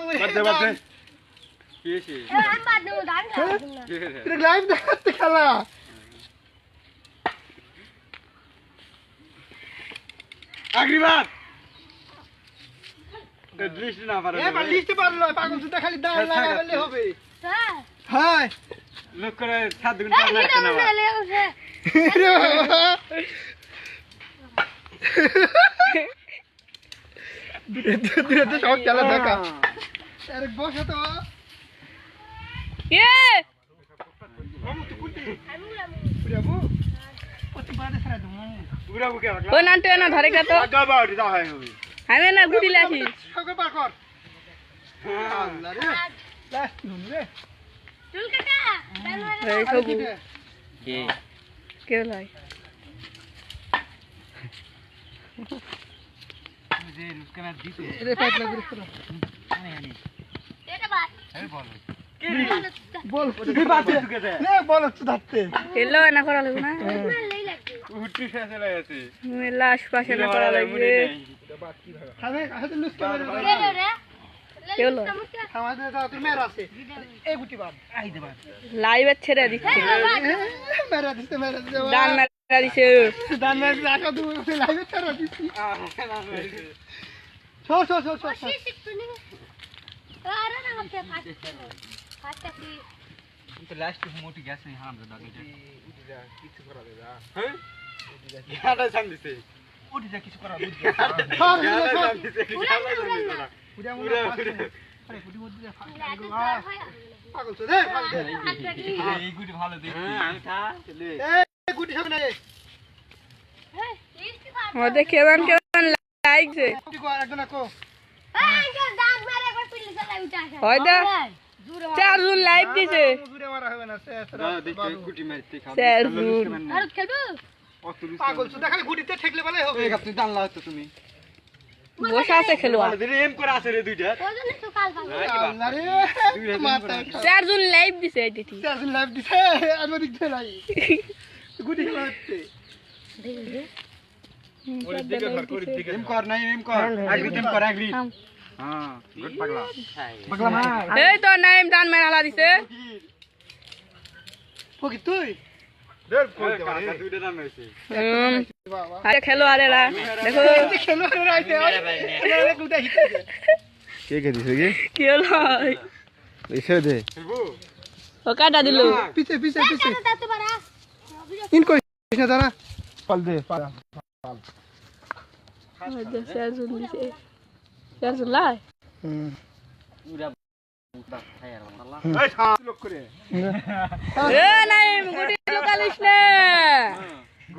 হয়েছে লাইভ দেখাচ্ছে খেলা। আগ্রিবাদ। দৃষ্টি না পারে এ লিখতে পারল পাগল সুতা খালি দাঁড় লাগালে হবে। হ্যাঁ। লোক করে সাত ঘণ্টা লাগছে না। রে বাবা। দূরে দূরে দূরে তো সব খেলা দেখা আরে বসো তো রাখলা ও নান্টু না ধরে হয় হবে আমি না ঘুরি লাসি কে কে লাই যে রুস্কানা দিতে। রে পাইট লাগবে করো। বল। তুই বাদে নে বল তো ধরতে। এলো না করা লাগবে না? উঠি ফেসে লাগছে মেলা আশপাশে না করা লাগবে। খাবে হাতে লুস দে লাইভে ছেড়ে দিচ্ছে। তো লাস্ট মোটি গ্যাস নেই দাদা কিছু করা হ্যাঁ উঠি যা কিছু বুঝ মধ্যে কেমন কেমন লাগছে? হয়তো চারজন লাইভ দিছে। পাগল দেখালে গুটিতে ঠেকলে বলে হবে। আপনি জানলা হতো তুমি। বসে আছে খেলোয়াড় এম করে আছে রে দুইটা। আল্লাহ রে মাথা চারজন লাইভ দিছে এই দিদি চারজন লাইভ দিছে আর ওদিক গুটি খেলাতে হ্যাঁ গুড পাগলা। পাগলা মা এই তো নাইম ডান মেরা দিছে। তুই? দেখ কই কাকা দুইটা নাম হইছে হুম, বাবা আরে খেলোয়াড় এরা দেখো। খেলো রাইতে আরে গুটা হিতে কে কে দিছে কি কি হলো? এসে দে। ও কাটা দিল। পিছে পিছে পিছে। ইন কই? না দাঁড়া পাল দে পাল। দিছে। লাই হুম এই সা লোক করে এ নাইম গুটি লোকালিস না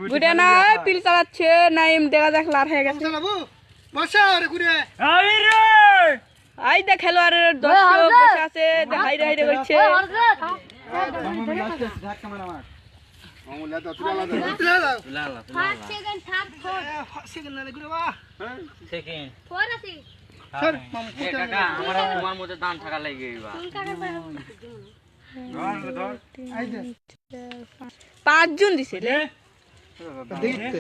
গুটি না পিল চালাচ্ছে নাইম দেখা দেখ লার হয়ে গেছে। বসা আরে ঘুরে আই রে! আই দেখ খেলোয়াড়ের দর্শক বসে আছে করছে আমার মধ্যে দান থাকা লাগে বা ধর ধর আই দে পাঁচজন দিছে রে দেখতে